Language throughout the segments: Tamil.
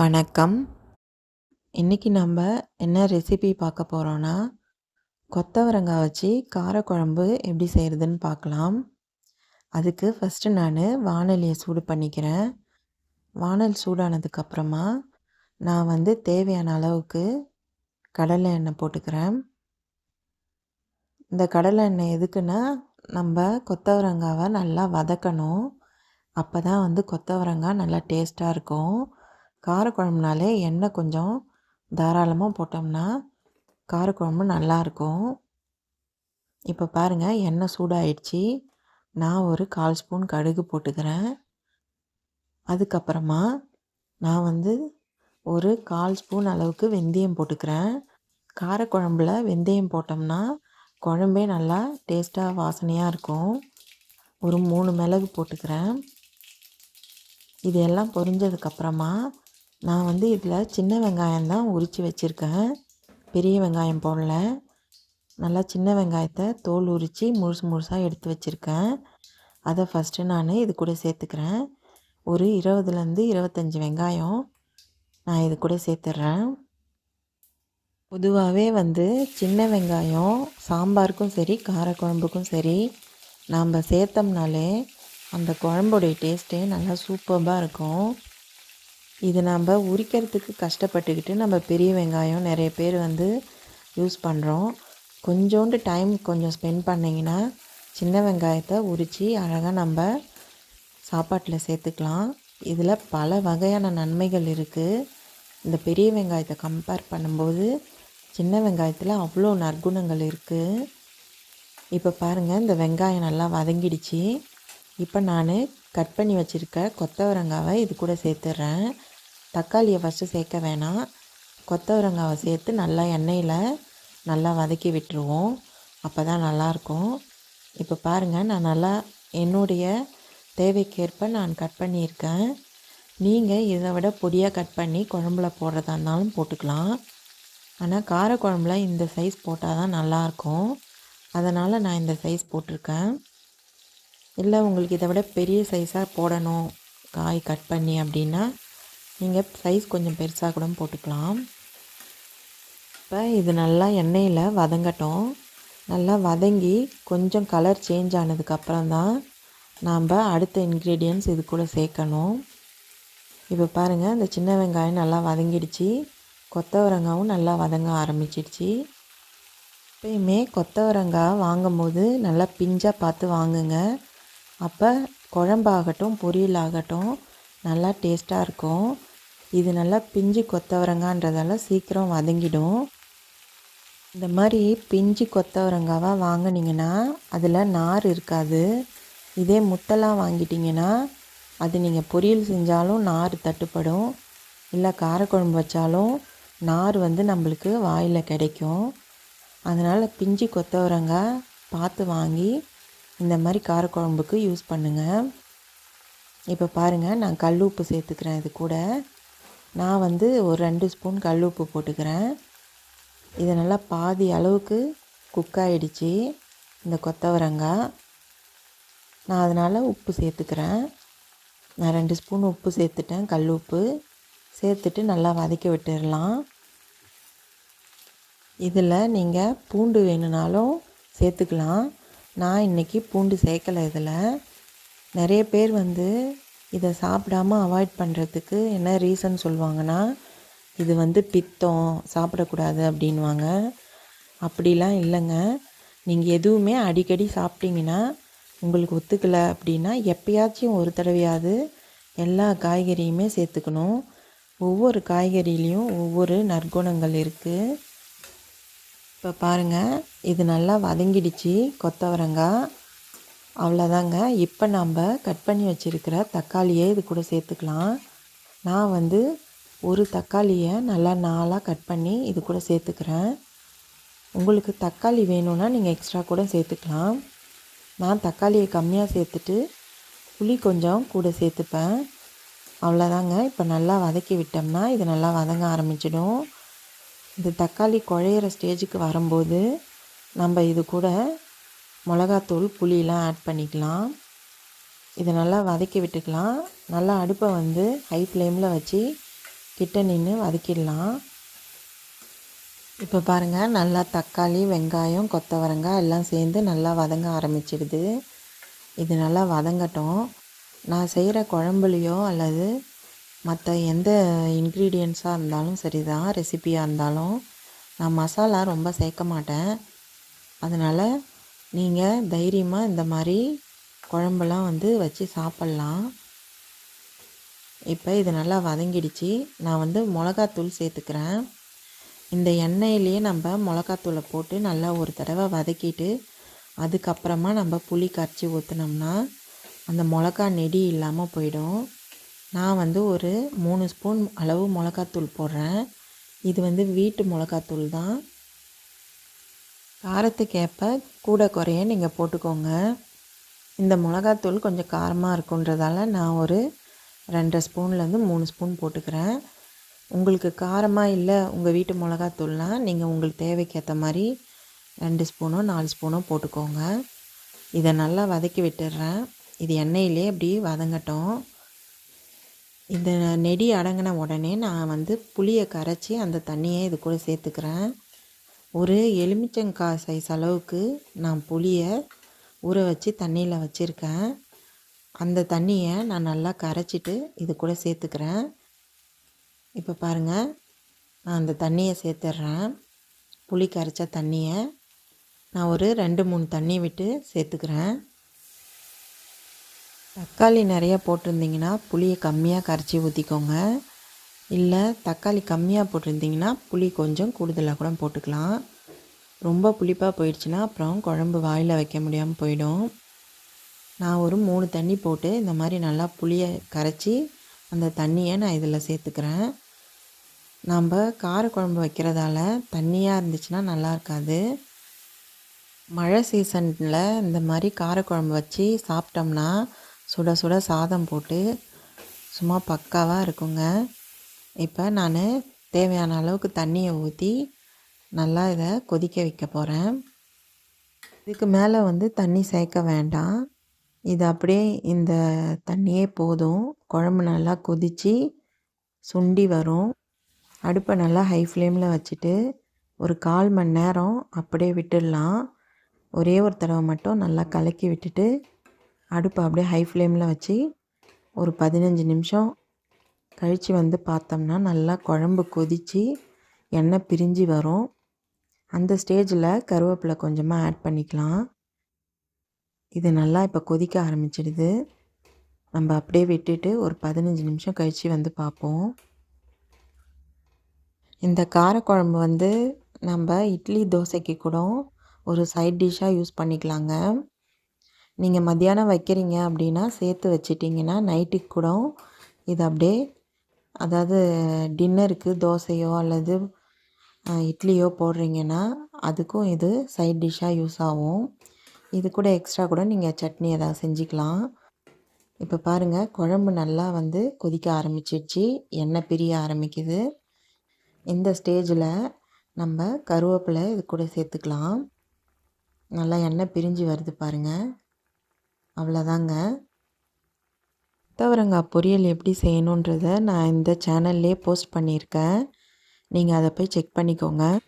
வணக்கம். இன்றைக்கி நம்ம என்ன ரெசிபி பார்க்க போகிறோன்னா கொத்தவரங்காய் வச்சு காரக்குழம்பு எப்படி செய்கிறதுன்னு பார்க்கலாம். அதுக்கு ஃபஸ்ட்டு நான் வானலியை சூடு பண்ணிக்கிறேன். வானல் சூடானதுக்கப்புறமா நான் வந்து தேவையான அளவுக்கு கடலை எண்ணெய் போட்டுக்கிறேன். இந்த கடலை எண்ணெய் எதுக்குன்னா நம்ம கொத்தவரங்காவை நல்லா வதக்கணும். அப்போ தான் வந்து கொத்தவரங்காய் நல்லா டேஸ்ட்டாக இருக்கும். காரக்குழம்புனாலே எண்ணெய் கொஞ்சம் தாராளமாக போட்டோம்னா காரக்குழம்பு நல்லாயிருக்கும். இப்போ பாருங்கள் எண்ணெய் சூடாயிடுச்சு. நான் ஒரு கால் ஸ்பூன் கடுகு போட்டுக்கிறேன். அதுக்கப்புறமா நான் வந்து ஒரு கால் ஸ்பூன் அளவுக்கு வெந்தயம் போட்டுக்கிறேன். காரக்குழம்புல வெந்தயம் போட்டோம்னா குழம்பே நல்லா டேஸ்ட்டாக வாசனையாக இருக்கும். ஒரு மூணு மிளகு போட்டுக்கிறேன். இது எல்லாம் பொரிஞ்சதுக்கப்புறமா நான் வந்து இதில் சின்ன வெங்காயம் தான் உரித்து வச்சுருக்கேன். பெரிய வெங்காயம் போடல. நல்லா சின்ன வெங்காயத்தை தோல் உரித்து முழுசு முழுசாக எடுத்து வச்சுருக்கேன். அதை ஃபஸ்ட்டு நான் இது கூட சேர்த்துக்கிறேன். ஒரு இருபதுலேருந்து இருபத்தஞ்சி வெங்காயம் நான் இது கூட சேர்த்துட்றேன் பொதுவாகவே வந்து சின்ன வெங்காயம் சாம்பாருக்கும் சரி காரக்குழம்புக்கும் சரி நாம் சேர்த்தோம்னாலே அந்த குழம்புடைய டேஸ்ட்டே நல்லா சூப்பராக இருக்கும். இது நம்ம உரிக்கிறதுக்கு கஷ்டப்பட்டுக்கிட்டு நம்ம பெரிய வெங்காயம் நிறைய பேர் வந்து யூஸ் பண்ணுறோம் கொஞ்சோண்டு டைம் கொஞ்சம் ஸ்பெண்ட் பண்ணிங்கன்னா சின்ன வெங்காயத்தை உரித்து அழகாக நம்ம சாப்பாட்டில் சேர்த்துக்கலாம். இதில் பல வகையான நன்மைகள் இருக்குது இந்த பெரிய வெங்காயத்தை கம்பேர் பண்ணும்போது சின்ன வெங்காயத்தில் அவ்வளோ நற்குணங்கள் இருக்குது இப்போ பாருங்கள் இந்த வெங்காயம் நல்லா வதங்கிடுச்சு. இப்போ நான் கட் பண்ணி வச்சுருக்க கொத்தவரங்காவை இது கூட சேர்த்துட்றேன் தக்காளியை ஃபஸ்ட்டு சேர்க்க வேணாம். கொத்தவரங்காவை சேர்த்து நல்லா எண்ணெயில் நல்லா வதக்கி விட்டுருவோம். அப்போ தான் நல்லாயிருக்கும். இப்போ பாருங்கள் நான் நல்லா என்னுடைய தேவைக்கேற்ப நான் கட் பண்ணியிருக்கேன். நீங்கள் இதை விட பொடியாக கட் பண்ணி குழம்புல போடுறதா இருந்தாலும் போட்டுக்கலாம். ஆனால் காரக்குழம்புல இந்த சைஸ் போட்டால் தான் நல்லாயிருக்கும். அதனால் நான் இந்த சைஸ் போட்டிருக்கேன். இல்லை உங்களுக்கு இதை விட பெரிய சைஸாக போடணும் காய் கட் பண்ணி அப்படின்னா நீங்கள் சைஸ் கொஞ்சம் பெருசாக கூட போட்டுக்கலாம். இப்போ இது நல்லா எண்ணெயில் வதங்கட்டும். நல்லா வதங்கி கொஞ்சம் கலர் சேஞ்ச் ஆனதுக்கப்புறம் தான் நாம் அடுத்த இன்க்ரீடியன்ஸ் இது கூட சேர்க்கணும். இப்போ பாருங்கள் இந்த சின்ன வெங்காயம் நல்லா வதங்கிடுச்சு. கொத்தவரங்காவும் நல்லா வதங்க ஆரம்பிச்சிடுச்சு. எப்பயுமே கொத்தவரங்காய் வாங்கும்போது நல்லா பிஞ்சாக பார்த்து வாங்குங்க. அப்போ குழம்பாகட்டும் பொரியல் ஆகட்டும் நல்லா டேஸ்ட்டாக இருக்கும். இது நல்லா பிஞ்சு கொத்தவரங்கான்றதால சீக்கிரம் வதங்கிடும். இந்த மாதிரி பிஞ்சு கொத்தவரங்காவாக வாங்கினீங்கன்னா அதில் நார் இருக்காது. இதே முத்தெல்லாம் வாங்கிட்டிங்கன்னா அது நீங்கள் பொரியல் செஞ்சாலும் நார் தட்டுப்படும். இல்லை காரக்குழம்பு வச்சாலும் நார் வந்து நம்மளுக்கு வாயில் கிடைக்கும். அதனால் பிஞ்சு கொத்தவரங்காய் பார்த்து வாங்கி இந்த மாதிரி காரக்குழம்புக்கு யூஸ் பண்ணுங்கள் இப்போ பாருங்கள் நான் கல் உப்பு சேர்த்துக்கிறேன் இது கூட. நான் வந்து ஒரு ரெண்டு ஸ்பூன் கல் உப்பு போட்டுக்கிறேன். இது நல்லா பாதி அளவுக்கு குக் ஆகிடுச்சி இந்த கொத்தவரங்காய். நான் அதனால் உப்பு சேர்த்துக்கிறேன். நான் ரெண்டு ஸ்பூன் உப்பு சேர்த்துட்டேன் கல் உப்பு. சேர்த்துட்டு நல்லா வதக்கி விட்டுடலாம். இதில் நீங்கள் பூண்டு வேணுனாலும் சேர்த்துக்கலாம். நான் இன்றைக்கி பூண்டு சேர்க்கலை இதில். நிறைய பேர் வந்து இதை சாப்பிடாமல் அவாய்ட் பண்ணுறதுக்கு என்ன ரீசன் சொல்லுவாங்கன்னா இது வந்து பித்தம் சாப்பிடக்கூடாது அப்படின்வாங்க அப்படிலாம் இல்லைங்க. நீங்கள் எதுவுமே அடிக்கடி சாப்பிட்டீங்கன்னா உங்களுக்கு ஒத்துக்கலை அப்படின்னா எப்பயாச்சும் ஒரு தடவையாவது எல்லா காய்கறியுமே சேர்த்துக்கணும். ஒவ்வொரு காய்கறிலையும் ஒவ்வொரு நற்குணங்கள் இருக்குது இப்போ பாருங்கள் இது நல்லா வதங்கிடுச்சு கொத்தவரங்காய். அவ்வளோதாங்க இப்போ நம்ம கட் பண்ணி வச்சுருக்கிற தக்காளியை இது கூட சேர்த்துக்கலாம். நான் வந்து ஒரு தக்காளியை நல்லா நாளாக கட் பண்ணி இது கூட சேர்த்துக்கிறேன். உங்களுக்கு தக்காளி வேணும்னா நீங்கள் எக்ஸ்ட்ரா கூட சேர்த்துக்கலாம். நான் தக்காளியை கம்மியாக சேர்த்துட்டு புளி கொஞ்சம் கூட சேர்த்துப்பேன். அவ்வளோதாங்க இப்போ நல்லா வதக்கி விட்டோம்னா இது நல்லா வதங்க ஆரம்பிச்சிடும். இந்த தக்காளி குழையிற ஸ்டேஜுக்கு வரும்போது நம்ம இது கூட மிளகாத்தூள் புளியெலாம் ஆட் பண்ணிக்கலாம். இதை நல்லா வதக்கி விட்டுக்கலாம். நல்லா அடுப்பை வந்து ஹை ஃப்ளேமில் வச்சு கிட்ட நின்று வதக்கிடலாம். இப்போ பாருங்கள் நல்லா தக்காளி வெங்காயம் கொத்தவரங்காய் எல்லாம் சேர்ந்து நல்லா வதங்க ஆரம்பிச்சிடுது. இது நல்லா வதங்கட்டும். நான் செய்கிற குழம்புலையோ அல்லது மற்ற எந்த இன்க்ரீடியன்ஸாக இருந்தாலும் சரி தான் ரெசிப்பியாக இருந்தாலும் நான் மசாலா ரொம்ப சேர்க்க மாட்டேன். அதனால் நீங்கள் தைரியமாக இந்த மாதிரி குழம்புலாம் வந்து வச்சு சாப்பிட்லாம். இப்போ இது நல்லா வதங்கிடுச்சு. நான் வந்து மிளகாத்தூள் சேர்த்துக்கிறேன். இந்த எண்ணெயிலேயே நம்ம மிளகாத்தூளை போட்டு நல்லா ஒரு தடவை வதக்கிட்டு அதுக்கப்புறமா நம்ம புளி கரைச்சி ஊற்றினோம்னா அந்த மிளகா நெடி இல்லாமல் போயிடும். நான் வந்து ஒரு மூணு ஸ்பூன் அளவு மிளகாத்தூள் போடுறேன். இது வந்து வீட்டு மிளகாத்தூள் தான். காரத்துக்கேற்ப கூட குறைய நீங்கள் போட்டுக்கோங்க. இந்த மிளகாத்தூள் கொஞ்சம் காரமாக இருக்குன்றதால நான் ஒரு ரெண்டரை ஸ்பூன்லேருந்து மூணு ஸ்பூன் போட்டுக்கிறேன். உங்களுக்கு காரமாக இல்லை உங்கள் வீட்டு மிளகாத்தூள்னால் நீங்கள் உங்களுக்கு தேவைக்கேற்ற மாதிரி ரெண்டு ஸ்பூனோ நாலு ஸ்பூனோ போட்டுக்கோங்க. இதை நல்லா வதக்கி விட்டுடுறேன் இது எண்ணெயிலே அப்படி வதங்கட்டும். இந்த நெடி அடங்கின உடனே நான் வந்து புளியை கரைச்சி அந்த தண்ணியை இது கூட சேர்த்துக்கிறேன். ஒரு எலுமிச்சங்காய் சைஸ் அளவுக்கு நான் புளியை ஊற வச்சு தண்ணியில் வச்சுருக்கேன். அந்த தண்ணியை நான் நல்லா கரைச்சிட்டு இது கூட சேர்த்துக்கிறேன். இப்போ பாருங்கள் நான் அந்த தண்ணியை சேர்த்துட்றேன் புளி கரைச்ச தண்ணியை நான் ஒரு ரெண்டு மூணு தண்ணி விட்டு சேர்த்துக்கிறேன். தக்காளி நிறையா போட்டிருந்திங்கன்னா புளியை கம்மியாக கரைச்சி ஊற்றிக்கோங்க இல்லை தக்காளி கம்மியாக போட்டிருந்திங்கன்னா புளி கொஞ்சம் கூடுதலாக கூட போட்டுக்கலாம். ரொம்ப புளிப்பாக போயிடுச்சுன்னா அப்புறம் குழம்பு வாயில் வைக்க முடியாமல் போயிடும். நான் ஒரு மூணு தண்ணி போட்டு இந்த மாதிரி நல்லா புளியை கரைச்சி அந்த தண்ணியை நான் இதில் சேர்த்துக்கிறேன். நம்ம காரக்குழம்பு வைக்கிறதால தண்ணியாக இருந்துச்சுன்னா நல்லா இருக்காது. மழை சீசனில் இந்த மாதிரி காரக்குழம்பு வச்சு சாப்பிட்டோம்னா சுட சுட சாதம் போட்டு சும்மா பக்காவாக இருக்குங்க. இப்போ நான் தேவையான அளவுக்கு தண்ணியை ஊற்றி நல்லா இதை கொதிக்க வைக்க போகிறேன் இதுக்கு மேலே வந்து தண்ணி சேர்க்க வேண்டாம். இது அப்படியே இந்த தண்ணியே போதும். குழம்பு நல்லா கொதித்து சுண்டி வரும். அடுப்பை நல்லா ஹை ஃப்ளேமில் வச்சுட்டு ஒரு கால் மணி நேரம் அப்படியே விட்டுடலாம். ஒரே ஒரு தடவை மட்டும் நல்லா கலக்கி விட்டுட்டு அடுப்பை அப்படியே ஹை ஃப்ளேமில் வச்சு ஒரு பதினஞ்சு நிமிஷம் கழித்து வந்து பார்த்தோம்னா நல்லா குழம்பு கொதித்து எண்ணெய் பிரிஞ்சு வரும். அந்த ஸ்டேஜில் கருவேப்பிலை கொஞ்சமாக ஆட் பண்ணிக்கலாம். இது நல்லா இப்போ கொதிக்க ஆரம்பிச்சிடுது. நம்ம அப்படியே விட்டுட்டு ஒரு பதினஞ்சு நிமிஷம் கழித்து வந்து பார்ப்போம். இந்த காரக்குழம்பு வந்து நம்ம இட்லி தோசைக்கு கூட ஒரு சைட் டிஷ்ஷாக யூஸ் பண்ணிக்கலாங்க. நீங்கள் மத்தியானம் வைக்கிறீங்க அப்படின்னா சேர்த்து வச்சிட்டிங்கன்னா நைட்டுக்கு கூட இது அப்படியே அதாவது டின்னருக்கு தோசையோ அல்லது இட்லியோ போடுறீங்கன்னா அதுக்கும் இது சைட் டிஷ்ஷாக யூஸ் ஆகும். இது கூட எக்ஸ்ட்ரா கூட நீங்கள் சட்னி எதாவது செஞ்சுக்கலாம். இப்போ பாருங்கள் குழம்பு நல்லா வந்து கொதிக்க ஆரம்பிச்சிடுச்சு எண்ணெய் பிரிய ஆரம்பிக்குது. இந்த ஸ்டேஜில் நம்ம கருவேப்பிலை இது கூட சேர்த்துக்கலாம். நல்லா எண்ணெய் பிரிஞ்சு வருது பாருங்கள் அவ்வளோதாங்க. கொத்தவரங்காய் பொரியல் எப்படி செய்யணுன்றத நான் இந்த சேனல்லே போஸ்ட் பண்ணியிருக்கேன். நீங்கள் அதை போய் செக் பண்ணிக்கோங்க.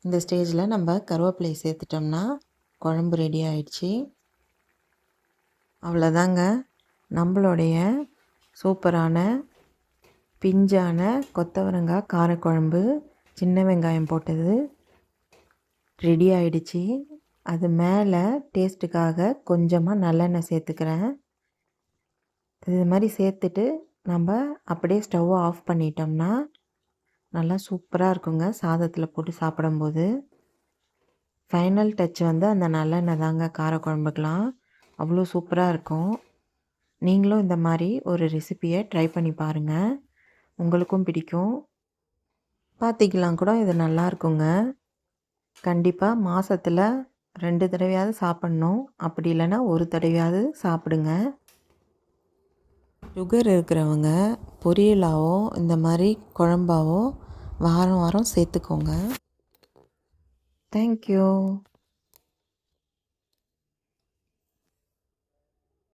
இந்த ஸ்டேஜில் நம்ம கருவேப்பிலை சேர்த்துட்டோம்னா குழம்பு ரெடி ஆயிடுச்சு. அவ்வளோதாங்க. நம்மளுடைய சூப்பரான பிஞ்சான கொத்தவரங்காய் காரக்குழம்பு சின்ன வெங்காயம் போட்டது ரெடி ஆயிடுச்சு. அது மேலே டேஸ்ட்டுக்காக கொஞ்சமாக நல்லெண்ணெய் சேர்த்துக்கிறேன். இது மாதிரி சேர்த்துட்டு நம்ம அப்படியே ஸ்டவ்வை ஆஃப் பண்ணிட்டோம்னா நல்லா சூப்பராக இருக்குங்க சாதத்தில் போட்டு சாப்பிடும்போது. ஃபைனல் டச் வந்து அந்த நல்லெண்ணெய் தாங்க காரக்குழம்புக்கெலாம் அவ்வளோ சூப்பராக இருக்கும். நீங்களும் இந்த மாதிரி ஒரு ரெசிப்பியை ட்ரை பண்ணி பாருங்கள் உங்களுக்கும் பிடிக்கும். பார்த்திக்கலாம் கூட இது நல்லா இருக்குங்க. கண்டிப்பாக மாதத்தில் ரெண்டு தடவையாவது சாப்பிட்ணும். அப்படி இல்லைன்னா ஒரு தடவையாவது சாப்பிடுங்க. சுகர் இருக்கிறவங்க பொரியலாவோ இந்த மாதிரி குழம்பாவோ வாரம் வாரம் சேர்த்துக்கோங்க. தேங்க்யூ